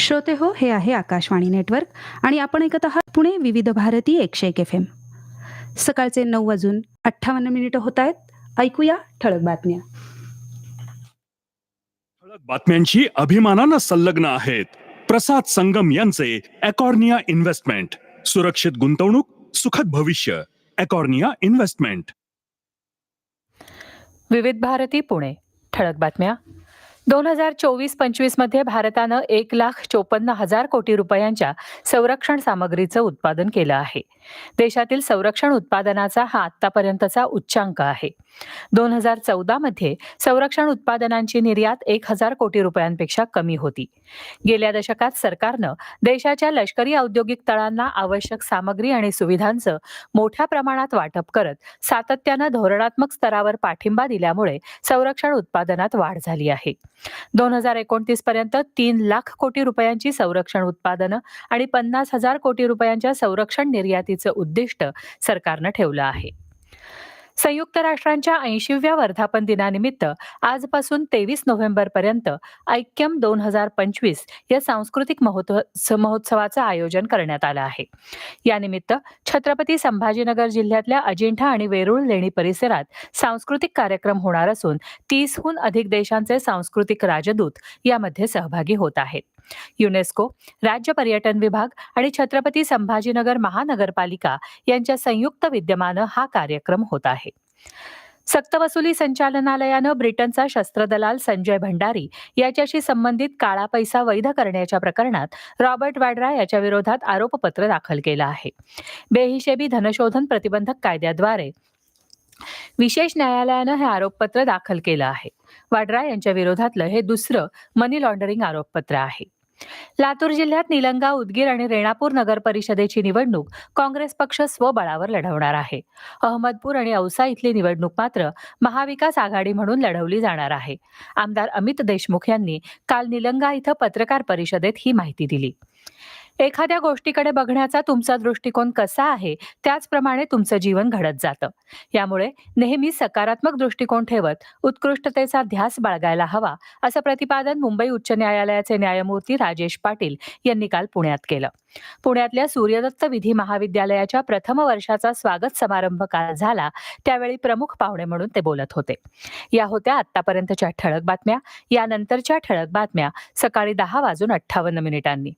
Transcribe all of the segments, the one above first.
श्रोते हो हे आहे आकाशवाणी नेटवर्क आणि आपण ऐकत आहात पुणे विविध भारती एकशे एक एफ एम. सकाळचे नऊ वाजून अठ्ठावन्न मिनिटं होत आहेत. ऐकूया ठळक बातम्या. ठळक बातम्यांची अभिमानानं संलग्न आहेत. प्रसाद संगम यांचे अकॉर्निया इन्व्हेस्टमेंट. सुरक्षित गुंतवणूक सुखद भविष्य. अकॉर्निया इन्व्हेस्टमेंट. विविध भारती पुणे. ठळक बातम्या. दोन हजार चोवीस पंचवीसमध्ये भारतानं एक लाख चोपन्न हजार कोटी रुपयांच्या संरक्षण सामग्रीचं उत्पादन केलं आहे. देशातील संरक्षण उत्पादनाचा हा आतापर्यंतचा उच्चांक आहे. दोन हजार चौदामध्ये संरक्षण उत्पादनांची निर्यात एक हजार कोटी रुपयांपेक्षा कमी होती. गेल्या दशकात सरकारनं देशाच्या लष्करी औद्योगिक तळांना आवश्यक सामग्री आणि सुविधांचं मोठ्या प्रमाणात वाटप करत सातत्यानं धोरणात्मक स्तरावर पाठिंबा दिल्यामुळे संरक्षण उत्पादनात वाढ झाली आहे. दोन हजार एकोणतीस पर्यंत तीन लाख कोटी रुपयांची संरक्षण उत्पादनं आणि पन्नास हजार कोटी रुपयांच्या संरक्षण निर्यातीचं उद्दिष्ट सरकारनं ठेवलं आहे. संयुक्त राष्ट्रांच्या ऐंशीव्या वर्धापन दिनानिमित्त आजपासून तेवीस नोव्हेंबर पर्यंत ऐक्यम दोन हजार पंचवीस या सांस्कृतिक महोत्सवाचं आयोजन करण्यात आलं आहे. यानिमित्त छत्रपती संभाजीनगर जिल्ह्यातल्या अजिंठा आणि वेरूळ लेणी परिसरात सांस्कृतिक कार्यक्रम होणार असून तीसहून अधिक देशांचे सांस्कृतिक राजदूत यामध्ये सहभागी होत आहेत. युनेस्को राज्य पर्यटन विभाग आणि छत्रपती संभाजीनगर महानगरपालिका यांच्या संयुक्त विद्यमानं हा कार्यक्रम होत आहे. सक्तवसुली संचालनालयानं ब्रिटनचा शस्त्रदलाल संजय भंडारी याच्याशी संबंधित काळा पैसा वैध करण्याच्या प्रकरणात रॉबर्ट वाड्रा याच्या विरोधात आरोपपत्र दाखल केलं आहे. बेहिशेबी धनशोधन प्रतिबंधक कायद्याद्वारे विशेष न्यायालयानं हे आरोपपत्र दाखल केलं आहे. वाड्रा यांच्या विरोधातलं हे दुसरं मनी लॉन्डरिंग आरोपपत्र आहे. लातूर जिल्ह्यात निलंगा उदगीर आणि रेणापूर नगर परिषदेची निवडणूक काँग्रेस पक्ष स्वबळावर लढवणार आहे. अहमदपूर आणि औसा इथली निवडणूक मात्र महाविकास आघाडी म्हणून लढवली जाणार आहे. आमदार अमित देशमुख यांनी काल निलंगा इथं पत्रकार परिषदेत ही माहिती दिली. एखाद्या गोष्टीकडे बघण्याचा तुमचा दृष्टिकोन कसा आहे त्याचप्रमाणे तुमचं जीवन घडत जातं. यामुळे नेहमी सकारात्मक दृष्टिकोन ठेवत उत्कृष्टतेचा ध्यास बाळगायला हवा असं प्रतिपादन मुंबई उच्च न्यायालयाचे न्यायमूर्ती राजेश पाटील यांनी काल पुण्यात केलं. पुण्यातल्या सूर्यदत्त विधी महाविद्यालयाच्या प्रथम वर्षाचा स्वागत समारंभ काल झाला त्यावेळी प्रमुख पाहुणे म्हणून ते बोलत होते. या होत्या आतापर्यंतच्या ठळक बातम्या. यानंतरच्या ठळक बातम्या सकाळी दहा वाजून अठ्ठावन्न मिनिटांनी.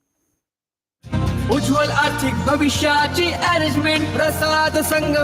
उज्ज्वल आर्थिक भविष्याची अरेंजमेंट प्रसाद संघ